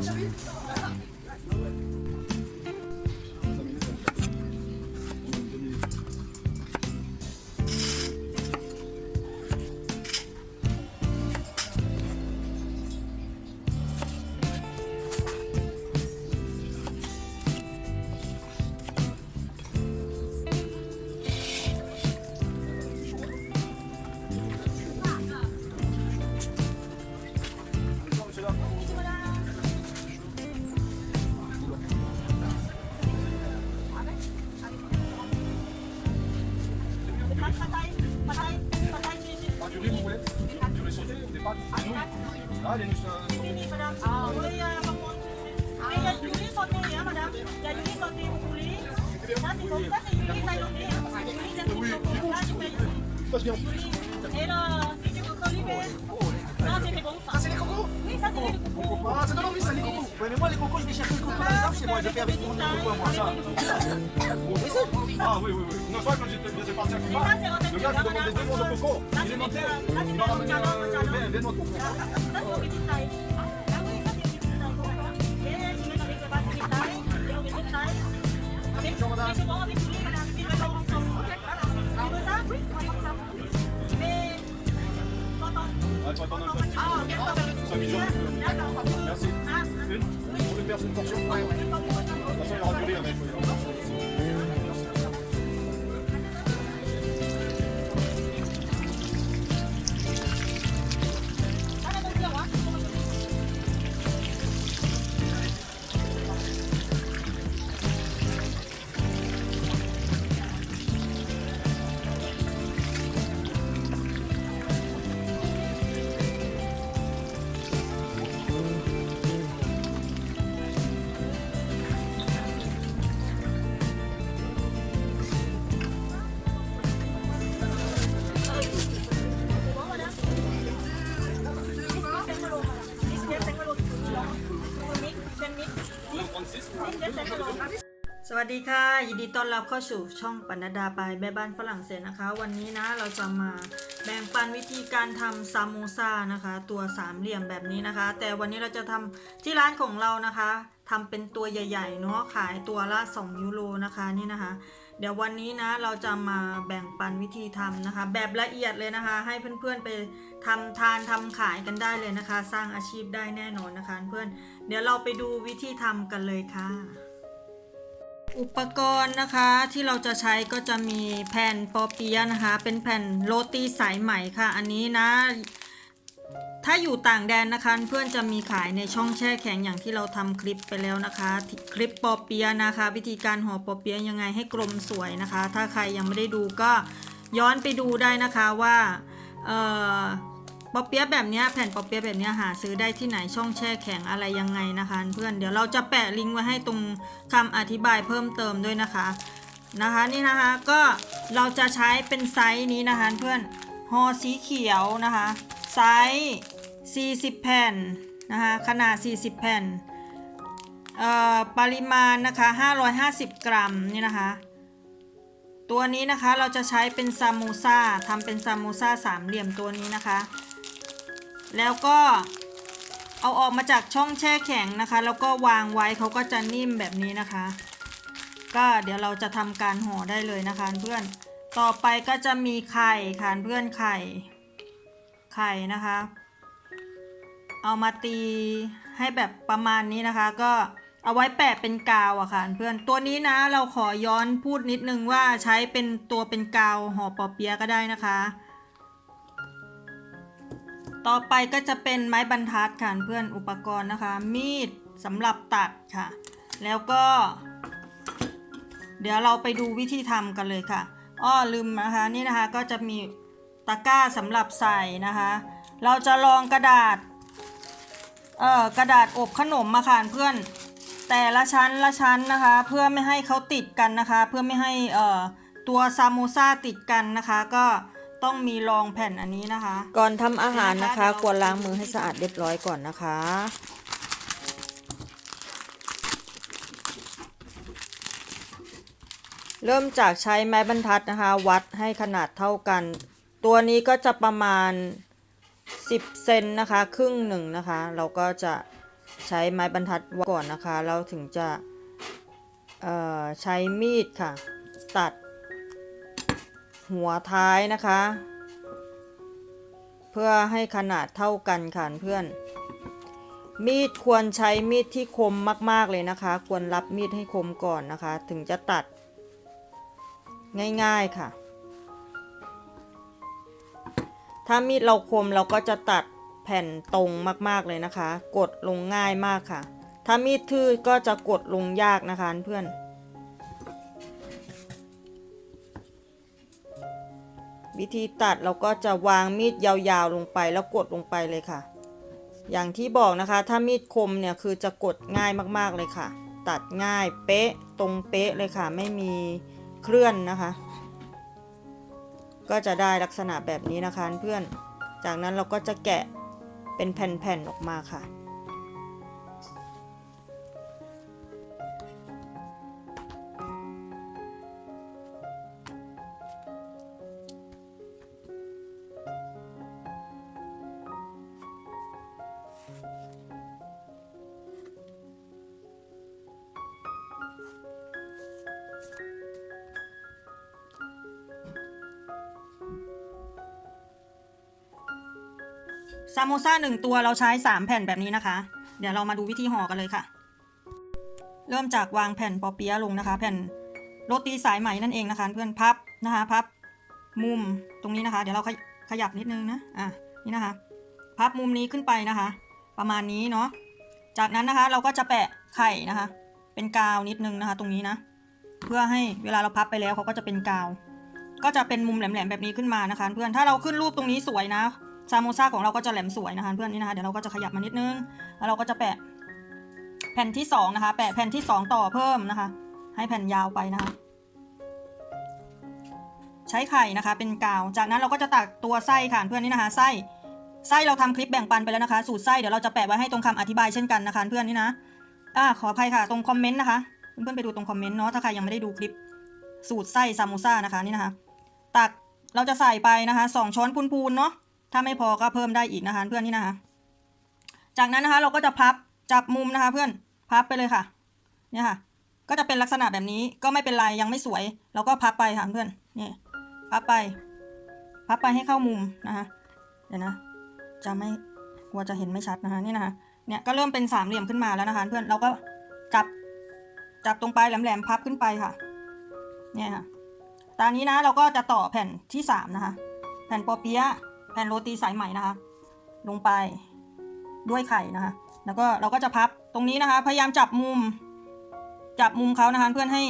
嗯 passe bien. Et là, c'était Coco Libère. Ça. Ça, c'est les cocos Oui, ça, c'est les cocos. Ah, c'est dans ça, les cocos. Ouais, mais moi, les cocos, je vais chercher le coco dans moi. Je fais avec mon coco à moi, ça. Ah, oui, oui, oui. Non, quand parti à Cuba, le gars, je deux de coco. Il est monté. Il m'a ramené coco. Ça, c'est Oui. Merci. Ah, Une Pour une personne, une portion. De toute façon, il y aura du riz avec. สวัสดีค่ะยินดีต้อนรับเข้าสู่ช่องปนัดดาไปแม่บ้านฝรั่งเศสนะคะ วันนี้นะเราจะมาแบ่งปันวิธีการทำซามโมซานะคะ ตัวสามเหลี่ยมแบบนี้นะคะ แต่วันนี้เราจะทำที่ร้านของเรานะคะทำเป็นตัวใหญ่ๆเนาะขายตัวละ 2 ยูโรนะคะนี่นะคะ เดี๋ยววันนี้นะเราจะมาแบ่งปันวิธีทำนะคะ แบบละเอียดเลยนะคะ ให้เพื่อนๆไปทำทานทำขายกันได้เลยนะคะ สร้างอาชีพได้แน่นอนนะคะ เพื่อนเดี๋ยวเราไปดูวิธีทำกันเลยค่ะ อุปกรณ์นะคะที่เราจะใช้ก็จะมีแผ่นปอเปียะนะคะ เป็นแผ่นโรตีสายไหม่ค่ะ อันนี้นะ ถ้าอยู่ต่างแดนนะคะ เพื่อนจะมีขายในช่องแช่แข็งอย่างที่เราทำคลิปไปแล้วนะคะ คลิปปอเปียะนะคะ วิธีการห่อปอเปียะยังไงให้กลมสวยนะคะ ถ้าใครยังไม่ได้ดูก็ย้อนไปดูได้นะคะว่าเอ่อ ปอเปี๊ยะแบบนี้แผ่นปอเปี๊ยะแบบนี้หาซื้อได้ที่ไหนช่องแช่แข็งอะไรยังไงนะคะ เพื่อนเดี๋ยวเราจะแปะลิงก์ไว้ให้ตรงคำอธิบายเพิ่มเติมด้วยนะคะนะคะนี่นะคะก็เราจะใช้เป็นไซส์นี้นะคะเพื่อนห่อสีเขียวนะคะไซส์40 แผ่นนะคะขนาด 40 แผ่นเอ่อปริมาณนะคะ 550 กรัมนี่นะคะ ตัวนี้นะคะเราจะใช้เป็นซามูซ่าทำเป็นซามูซ่าสามเหลี่ยมตัวนี้นะคะ แล้วก็เอาออกมาจากช่องแช่แข็งนะคะ แล้วก็วางไว้เขาก็จะนิ่มแบบนี้นะคะ ก็เดี๋ยวเราจะทำการห่อได้เลยนะคะเพื่อน ต่อไปก็จะมีไข่ค่ะเพื่อนไข่ ไข่นะคะ เอามาตีให้แบบประมาณนี้นะคะ ก็เอาไว้แปะเป็นกาวอะค่ะเพื่อนตัวนี้นะเราขอย้อนพูดนิดนึงว่าใช้เป็นตัวเป็นกาวห่อปอเปี๊ยะก็ได้นะคะ ต่อไปก็จะเป็นไม้บรรทัดค่ะเพื่อนอุปกรณ์นะคะ มีดสำหรับตัดค่ะ แล้วก็ เดี๋ยวเราไปดูวิธีทำกันเลยค่ะอ้อลืมนะคะนี่นะคะก็จะมีตะกร้าสำหรับใส่นะคะ เราจะลองกระดาษเอ่อกระดาษอบขนมมาค่ะเพื่อนแต่ละชั้นละชั้นนะคะ เพื่อไม่ให้เขาติดกันนะคะ เพื่อไม่ให้เอ่อตัวซามโมซาติดกันนะคะ ก็ ต้องมีรองแผ่นอันนี้นะคะ ก่อนทำอาหารนะคะ ควรล้างมือให้สะอาดเรียบร้อยก่อนนะคะ เริ่มจากใช้ไม้บรรทัดนะคะ วัดให้ขนาดเท่ากัน ตัวนี้ก็จะประมาณ 10 เซนนะคะ ครึ่งหนึ่งนะคะ เราก็จะใช้ไม้บรรทัดก่อนนะคะ เราถึงจะเอ่อใช้มีดค่ะ ตัด หัวท้ายนะคะ เพื่อให้ขนาดเท่ากันค่ะเพื่อน มีดควรใช้มีดที่คมมาก ๆ เลยนะคะ ควรรับมีดให้คมก่อนนะคะ ถึงจะตัด ง่าย ๆ ค่ะ ถ้ามีดเราคมเราก็จะตัดแผ่นตรงมาก ๆ เลยนะคะ กดลงง่ายมากค่ะ ถ้ามีดทื่อก็จะกดลงยากนะคะเพื่อน วิธีตัดเราก็จะวางมีดยาวๆลงไปแล้วกดลงไปเลยค่ะ อย่างที่บอกนะคะ ถ้ามีดคมเนี่ยคือจะกดง่ายมากๆเลยค่ะ ตัดง่ายเป๊ะตรงเป๊ะเลยค่ะ ไม่มีเคลื่อนนะคะ ก็จะได้ลักษณะแบบนี้นะคะเพื่อน จากนั้นเราก็จะแกะเป็นแผ่นๆออกมาค่ะ ซามโมซ่าหนึ่งตัวเราใช้ 3 แผ่นแบบนี้นะคะ เดี๋ยวเรามาดูวิธีห่อกันเลยค่ะ เริ่มจากวางแผ่นปอเปี๊ยะลงนะคะ แผ่นโรตีสายไหมนั่นเองนะคะ เพื่อนพับนะคะพับมุมตรงนี้นะคะ เดี๋ยวเราขยขยับนิดนึงนะอะนี่นะคะ พับมุมนี้ขึ้นไปนะคะ ประมาณนี้เนาะจากนั้นนะคะเราก็จะแปะไข่นะคะ เป็นกาวนิดนึงนะคะ ตรงนี้นะ เพื่อให้เวลาเราพับไปแล้วเขาก็จะเป็นกาว ก็จะเป็นมุมแหลมๆแบบนี้ขึ้นมานะคะ เพื่อนถ้าเราขึ้นรูปตรงนี้สวยนะ ซามโมซ่าของเราก็จะแหลมสวยนะคะเพื่อนนี่นะคะเดี๋ยวเราก็จะขยับมานิดนึง แล้วเราก็จะแปะแผ่นที่สองนะคะ แปะแผ่นที่สองต่อเพิ่มนะคะ ให้แผ่นยาวไปนะคะ ใช้ไข่นะคะ เป็นกาว จากนั้นเราก็จะตักตัวไส้ค่ะเพื่อนนี่นะคะไส้ไส้เราทำคลิปแบ่งปันไปแล้วนะคะ สูตรไส้เดี๋ยวเราจะแปะไว้ให้ตรงคำอธิบายเช่นกันนะคะเพื่อนนี่นะอ่าขออภัยค่ะ ตรงคอมเมนต์นะคะ เพื่อนๆไปดูตรงคอมเมนต์เนาะถ้าใครยังไม่ได้ดูคลิปสูตรไส้ซามโมซ่านะคะนี่นะคะ ตักเราจะใส่ไปนะคะสองช้อนพูนๆเนาะ ถ้าไม่พอก็เพิ่มได้อีกนะคะเพื่อนนี่นะคะ จากนั้นนะคะเราก็จะพับจับมุมนะคะ เพื่อนพับไปเลยค่ะ เนี่ยค่ะ ก็จะเป็นลักษณะแบบนี้ก็ไม่เป็นไรยังไม่สวย เราก็พับไปค่ะเพื่อนนี่พับไป พับไปให้เข้ามุมนะคะเดี๋ยวนะ จะไม่กลัวจะเห็นไม่ชัดนะคะนี่นะคะเนี่ยก็เริ่มเป็นสามเหลี่ยมขึ้นมาแล้วนะคะ เพื่อนเราก็จับจับตรงปลายแหลมๆพับขึ้นไปค่ะ เนี่ยค่ะตอนนี้นะเราก็จะต่อแผ่นที่สามนะคะ แผ่นปอเปี๊ยะ แผ่นโรตีสายไหมนะคะ ลงไปด้วยไข่นะคะ แล้วก็เราก็จะพับตรงนี้นะคะ พยายามจับมุม จับมุมเขานะคะเพื่อนให้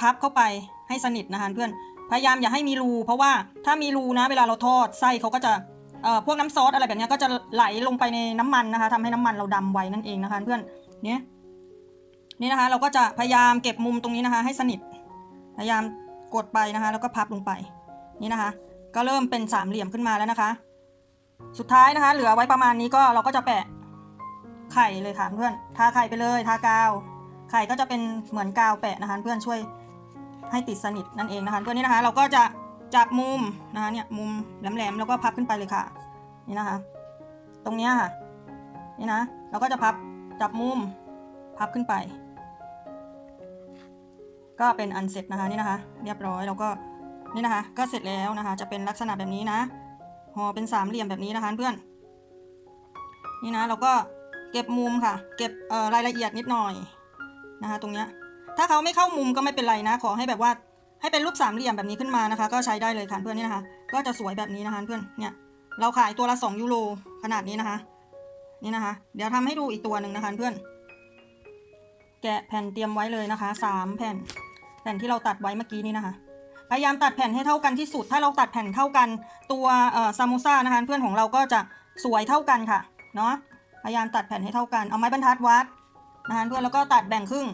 พับเข้าไปให้สนิทนะคะเพื่อนพยายามอย่าให้มีรู เพราะว่าถ้ามีรูนะ เวลาเราทอดไส้เขาก็จะเอ่อพวกน้ำซอสอะไรแบบนี้ก็จะไหลลงไปในน้ำมันนะคะทำให้น้ำมันเราดำไว้นั่นเองนะคะเพื่อนเนี่ยนี่นะคะ เราก็จะพยายามเก็บมุมตรงนี้นะคะ ให้สนิท พยายามกดไปนะคะ แล้วก็พับลงไปนี่นะคะ ก็เริ่มเป็นสามเหลี่ยมขึ้นมาแล้วนะคะ สุดท้ายนะคะ เหลือไว้ประมาณนี้ก็เราก็จะแปะไข่เลยค่ะเพื่อน ทาไข่ไปเลย ทากาว ไข่ก็จะเป็นเหมือนกาวแปะนะคะ เพื่อนช่วยให้ติดสนิทนั่นเองนะคะ เพื่อนนี่นะคะ เราก็จะจับมุมนะคะเนี่ยมุมแหลมๆแล้วก็พับขึ้นไปเลยค่ะ นี่นะคะ ตรงเนี้ยค่ะ นี่นะ เราก็จะพับจับมุมพับขึ้นไป ก็เป็นอันเสร็จนะคะนี่นะคะ เรียบร้อยแล้วก็ นี่นะคะ ก็เสร็จแล้วนะคะ จะเป็นลักษณะแบบนี้นะห่อเป็นสามเหลี่ยมแบบนี้นะคะเพื่อน นี่นะเราก็เก็บมุมค่ะ เก็บรายละเอียดนิดหน่อยนะคะ ตรงเนี้ยถ้าเขาไม่เข้ามุมก็ไม่เป็นไรนะ ขอให้แบบว่าให้เป็นรูปสามเหลี่ยมแบบนี้ขึ้นมานะคะ ก็ใช้ได้เลยค่ะเพื่อนนี่นะคะ ก็จะสวยแบบนี้นะคะเพื่อนเนี่ยเราขายตัวละ 2 ยูโรขนาดนี้นะคะนี่นะคะ เดี๋ยวทำให้ดูอีกตัวหนึ่งนะคะเพื่อน แกะแผ่นเตรียมไว้เลยนะคะสามแผ่น แผ่นที่เราตัดไว้เมื่อกี้นี้นะคะ พยายามตัดแผ่นให้เท่ากันที่สุด ถ้าเราตัดแผ่นเท่ากัน ตัวซามโมซ่านะคะเพื่อนของเราก็จะสวยเท่ากันค่ะ เนาะ พยายามตัดแผ่นให้เท่ากัน เอาไม้บรรทัดวัดนะคะเพื่อนแล้วก็ตัดแบ่งครึ่ง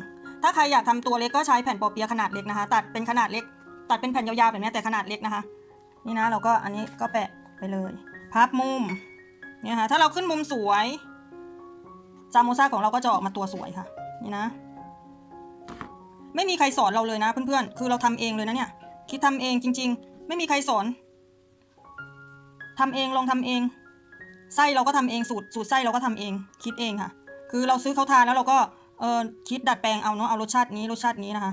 ถ้าใครอยากทำตัวเล็กก็ใช้แผ่นปอเปียขนาดเล็กนะคะ ตัดเป็นขนาดเล็ก ตัดเป็นแผ่นยาวๆแบบนี้แต่ขนาดเล็กนะคะ นี่นะเราก็อันนี้ก็แปะไปเลย พับมุม เนี่ยค่ะ ถ้าเราขึ้นมุมสวยซามโมซ่าของเราก็จะออกมาตัวสวยค่ะ นี่นะ ไม่มีใครสอนเราเลยนะเพื่อนๆ คือเราทำเองเลยนะเนี่ย คิดทำเองจริง ๆ ไม่มีใครสอนทำเองลองทำเอง ไส้เราก็ทำเองสูตรสูตรไส้เราก็ทำเอง คิดเองค่ะ คือเราซื้อเขาทานแล้วเราก็เออคิดดัดแปลงเอาเนาะเอารสชาตินี้รสชาตินี้นะคะ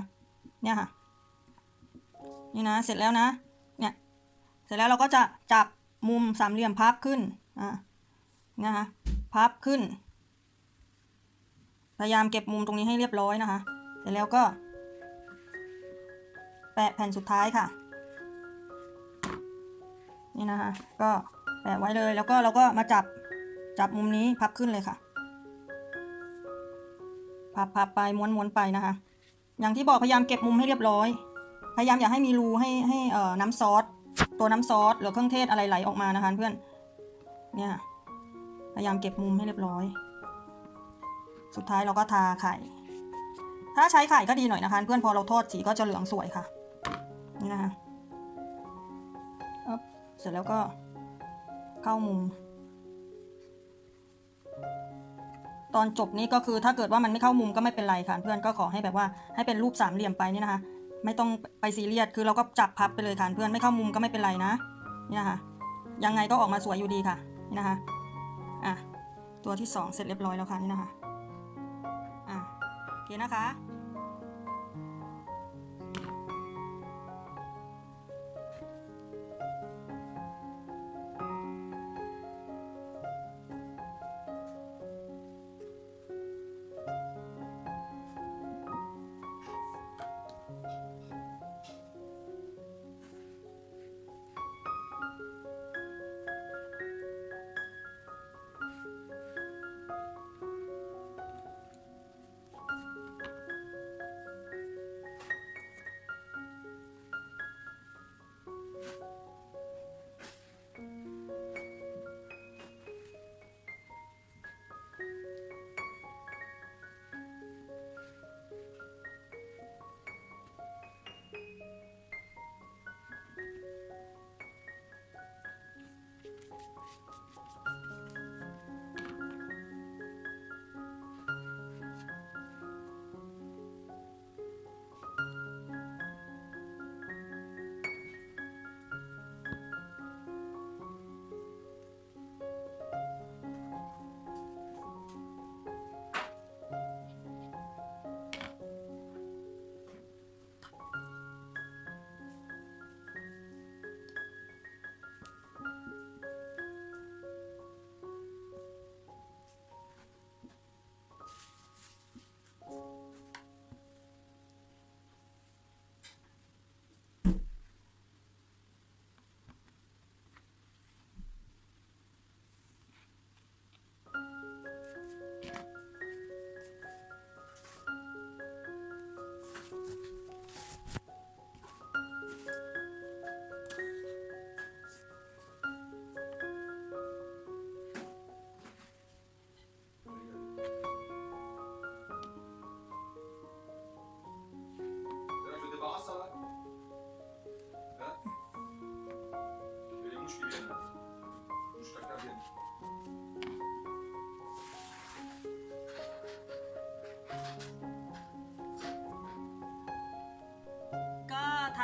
เนี่ยค่ะนี่นะเสร็จแล้วนะเนี่ยเสร็จแล้วเราก็จะจับมุมสามเหลี่ยมพับขึ้นอะนะคะพับขึ้น พยายามเก็บมุมตรงนี้ให้เรียบร้อยนะคะ เสร็จแล้วก็ แปะแผ่นสุดท้ายค่ะ นี่นะคะ ก็แปะไว้เลยแล้วก็เราก็มาจับจับมุมนี้พับขึ้นเลยค่ะพับพับไปม้วนม้วนไปนะคะ อย่างที่บอกพยายามเก็บมุมให้เรียบร้อย พยายามอย่าให้มีรูให้ให้เอ่อน้ำซอสตัวน้ำซอสหรือเครื่องเทศอะไรไหลออกมานะคะเพื่อนเนี่ยพยายามเก็บมุมให้เรียบร้อย สุดท้ายเราก็ทาไข่ ถ้าใช้ไข่ก็ดีหน่อยนะคะเพื่อนพอเราทอดสีก็จะเหลืองสวยค่ะ นี่นะคะเสร็จแล้วก็เข้ามุม ตอนจบนี้ก็คือถ้าเกิดว่ามันไม่เข้ามุมก็ไม่เป็นไรค่ะเพื่อนก็ขอให้แบบว่าให้เป็นรูปสามเหลี่ยมไปนี่นะคะ ไม่ต้องไปซีเรียสคือเราก็จับพับไปเลยค่ะเพื่อนไม่เข้ามุมก็ไม่เป็นไรนะนี่นะคะยังไงก็ออกมาสวยอยู่ดีค่ะนี่นะคะอะตัวที่สองเสร็จเรียบร้อยแล้วค่ะนี่นะคะอะโอเคนะคะ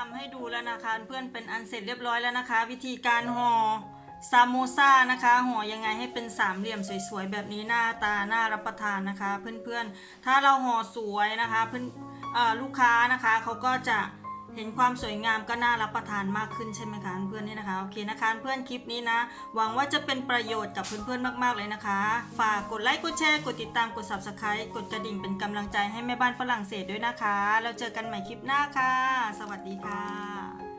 ทำให้ดูแล้วนะคะเพื่อนเป็นอันเสร็จเรียบร้อยแล้วนะคะ วิธีการห่อซามโมซ่านะคะห่อยังไงให้เป็นสามเหลี่ยมสวยๆแบบนี้หน้าตาน่ารับประทานนะคะ เพื่อนๆ ถ้าเราห่อสวยนะคะเพื่อนอลูกค้านะคะเขาก็จะเห็นความสวยงามก็น่ารับประทานมากขึ้นใช่ไหมคะ พื่อนๆนี่นะคะโอเคนะคะเพื่อนคลิปนี้นะ หวังว่าจะเป็นประโยชน์กับเพื่อนๆมากๆเลยนะคะ ฝากกดไลค์กดแชร์กดติดตามกด subscribe กดกระดิ่งเป็นกำลังใจให้แม่บ้านฝรั่งเศสด้วยนะคะ แล้วเจอกันใหม่คลิปหน้าค่ะ สวัสดีค่ะ